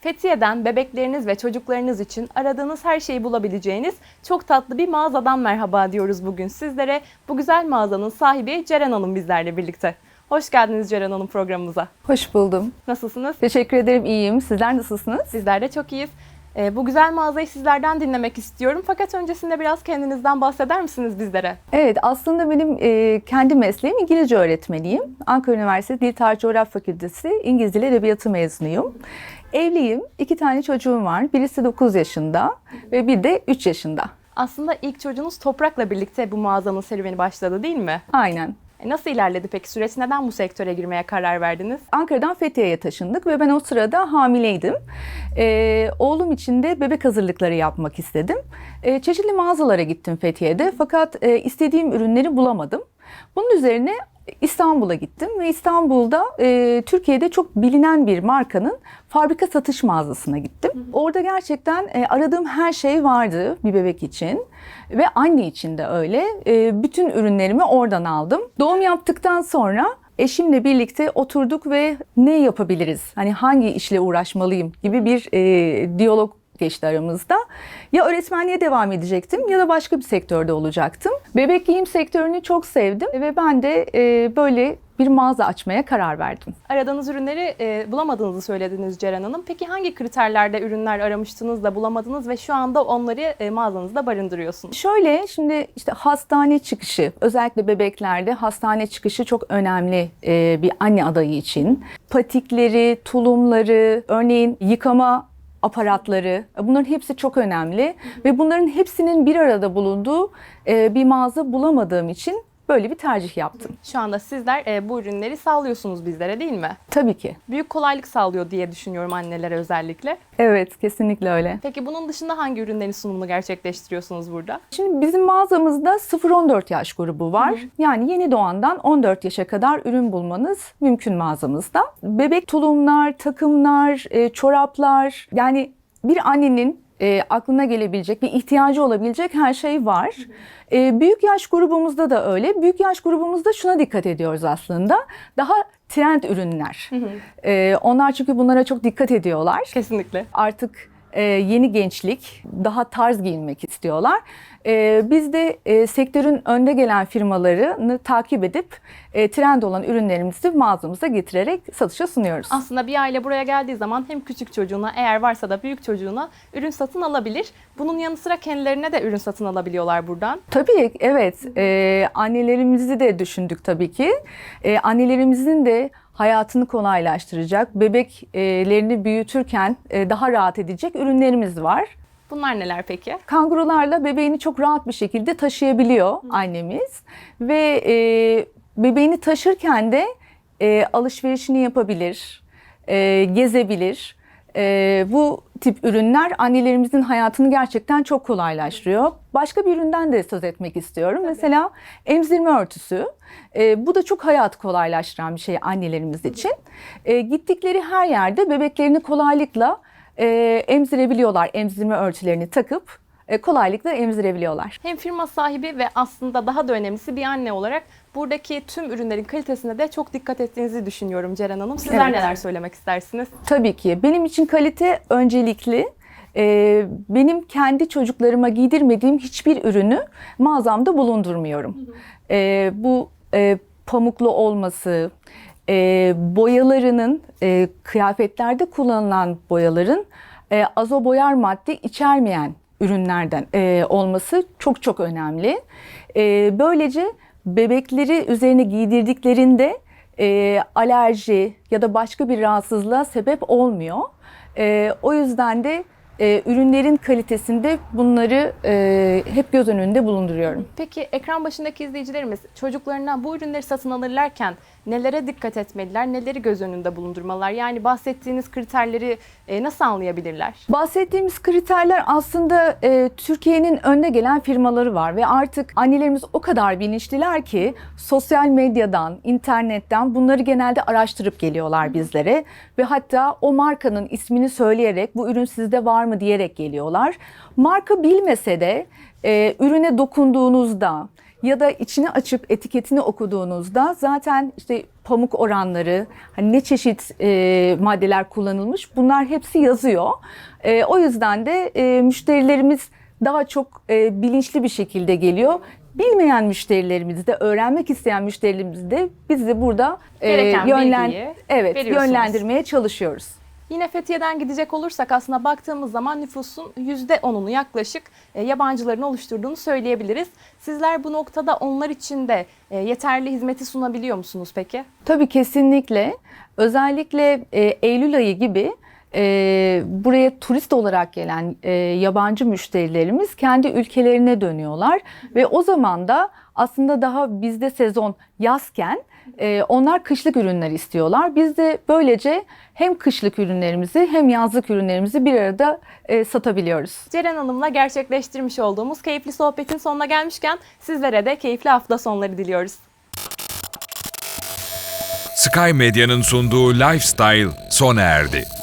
Fethiye'den bebekleriniz ve çocuklarınız için aradığınız her şeyi bulabileceğiniz çok tatlı bir mağazadan merhaba diyoruz bugün sizlere. Bu güzel mağazanın sahibi Ceren Hanım bizlerle birlikte. Hoş geldiniz Ceren Hanım programımıza. Hoş buldum. Nasılsınız? Teşekkür ederim. İyiyim. Sizler nasılsınız? Sizler de çok iyiyiz. Ee, bu güzel mağazayı sizlerden dinlemek istiyorum. Fakat öncesinde biraz kendinizden bahseder misiniz bizlere? Evet, aslında benim e, kendi mesleğim İngilizce öğretmeniyim. Ankara Üniversitesi Dil Tarih Coğrafya Fakültesi İngiliz Dili Edebiyatı mezunuyum. Evliyim. İki tane çocuğum var. Birisi 9 yaşında ve bir de 3 yaşında. Aslında ilk çocuğunuz Toprak'la birlikte bu mağazanın serüveni başladı değil mi? Aynen. E, Nasıl ilerledi peki süreç? Neden bu sektöre girmeye karar verdiniz? Ankara'dan Fethiye'ye taşındık ve ben o sırada hamileydim. Ee, oğlum için de bebek hazırlıkları yapmak istedim. Ee, çeşitli mağazalara gittim Fethiye'de fakat e, istediğim ürünleri bulamadım. Bunun üzerine İstanbul'a gittim ve İstanbul'da e, Türkiye'de çok bilinen bir markanın fabrika satış mağazasına gittim. Orada gerçekten e, aradığım her şey vardı bir bebek için ve anne için de öyle. E, bütün ürünlerimi oradan aldım. Doğum yaptıktan sonra Eşimle birlikte oturduk ve ne yapabiliriz? Hani hangi işle uğraşmalıyım gibi bir e, diyalog geçti aramızda. Ya öğretmenliğe devam edecektim ya da başka bir sektörde olacaktım. Bebek giyim sektörünü çok sevdim ve ben de e, böyle bir mağaza açmaya karar verdim. Aradığınız ürünleri e, bulamadığınızı söylediniz Ceren Hanım. Peki hangi kriterlerde ürünler aramıştınız da bulamadınız ve şu anda onları e, mağazanızda barındırıyorsunuz? Şöyle şimdi işte hastane çıkışı özellikle bebeklerde hastane çıkışı çok önemli e, bir anne adayı için. Patikleri, tulumları, örneğin yıkama aparatları bunların hepsi çok önemli ve bunların hepsinin bir arada bulunduğu e, bir mağaza bulamadığım için böyle bir tercih yaptım. Şu anda sizler e, bu ürünleri sağlıyorsunuz bizlere değil mi? Tabii ki. Büyük kolaylık sağlıyor diye düşünüyorum annelere özellikle. Evet, kesinlikle öyle. Peki bunun dışında hangi ürünlerin sunumunu gerçekleştiriyorsunuz burada? Şimdi bizim mağazamızda 0-14 yaş grubu var. Yani yeni doğandan 14 yaşa kadar ürün bulmanız mümkün mağazamızda. Bebek tulumlar, takımlar, e, çoraplar yani bir annenin e, aklına gelebilecek, bir ihtiyacı olabilecek her şey var. E, büyük yaş grubumuzda da öyle. Büyük yaş grubumuzda şuna dikkat ediyoruz aslında. Daha trend ürünler. E, onlar çünkü bunlara çok dikkat ediyorlar Kesinlikle. artık e, yeni gençlik daha tarz giyinmek istiyorlar. E, biz de e, sektörün önde gelen firmalarını takip edip e, trend olan ürünlerimizi mağazamıza getirerek satışa sunuyoruz. Aslında bir aile buraya geldiği zaman hem küçük çocuğuna eğer varsa da büyük çocuğuna ürün satın alabilir. Bunun yanı sıra kendilerine de ürün satın alabiliyorlar buradan. Tabii evet e, annelerimizi de düşündük tabii ki. E, annelerimizin de hayatını kolaylaştıracak, bebeklerini büyütürken e, daha rahat edecek ürünlerimiz var. Bunlar neler peki? Kangurularla bebeğini çok rahat bir şekilde taşıyabiliyor annemiz ve e, bebeğini taşırken de e, alışverişini yapabilir, e, gezebilir. E, bu tip ürünler annelerimizin hayatını gerçekten çok kolaylaştırıyor. Başka bir üründen de söz etmek istiyorum. Mesela emzirme örtüsü. E, bu da çok hayat kolaylaştıran bir şey annelerimiz için. E, gittikleri her yerde bebeklerini kolaylıkla e, emzirebiliyorlar. Emzirme örtülerini takıp kolaylıkla emzirebiliyorlar. Hem firma sahibi ve aslında daha da önemlisi bir anne olarak buradaki tüm ürünlerin kalitesine de çok dikkat ettiğinizi düşünüyorum Ceren Hanım. Sizler Evet. neler söylemek istersiniz? Tabii ki. Benim için kalite öncelikli. E, benim kendi çocuklarıma giydirmediğim hiçbir ürünü mağazamda bulundurmuyorum. E, bu e, pamuklu olması, e, boyalarının, e, kıyafetlerde kullanılan boyaların e, azo boyar madde içermeyen ürünlerden e, olması çok çok önemli. E, böylece bebekleri üzerine giydirdiklerinde e, alerji ya da başka bir rahatsızlığa sebep olmuyor. E, o yüzden de e, ürünlerin kalitesinde bunları e, hep göz önünde bulunduruyorum. Peki ekran başındaki izleyicilerimiz çocuklarına bu ürünleri satın alırlarken nelere dikkat etmeliler, neleri göz önünde bulundurmalılar? Yani bahsettiğiniz kriterleri e, nasıl anlayabilirler? Bahsettiğimiz kriterler aslında e, Türkiye'nin önde gelen firmaları var ve artık annelerimiz o kadar bilinçliler ki sosyal medyadan, internetten bunları genelde araştırıp geliyorlar bizlere ve hatta o markanın ismini söyleyerek bu ürün sizde var mı diyerek geliyorlar. Marka bilmese de e, ürüne dokunduğunuzda ya da içini açıp etiketini okuduğunuzda zaten işte pamuk oranları, hani ne çeşit e, maddeler kullanılmış bunlar hepsi yazıyor. E, o yüzden de e, müşterilerimiz daha çok e, bilinçli bir şekilde geliyor. Bilmeyen müşterilerimiz de, öğrenmek isteyen müşterilerimiz de biz de burada e, Gereken bilgiyi evet, veriyorsunuz. yönlendirmeye çalışıyoruz. Yine Fethiye'den gidecek olursak aslında baktığımız zaman nüfusun %10'unu yaklaşık e, yabancıların oluşturduğunu söyleyebiliriz. Sizler bu noktada onlar için de e, yeterli hizmeti sunabiliyor musunuz peki? Tabii kesinlikle. Özellikle e, Eylül ayı gibi e, buraya turist olarak gelen e, yabancı müşterilerimiz kendi ülkelerine dönüyorlar ve o zaman da aslında daha bizde sezon yazken e, onlar kışlık ürünler istiyorlar. Biz de böylece hem kışlık ürünlerimizi hem yazlık ürünlerimizi bir arada e, satabiliyoruz. Ceren Hanım'la gerçekleştirmiş olduğumuz keyifli sohbetin sonuna gelmişken sizlere de keyifli hafta sonları diliyoruz. Sky Medya'nın sunduğu Lifestyle sona erdi.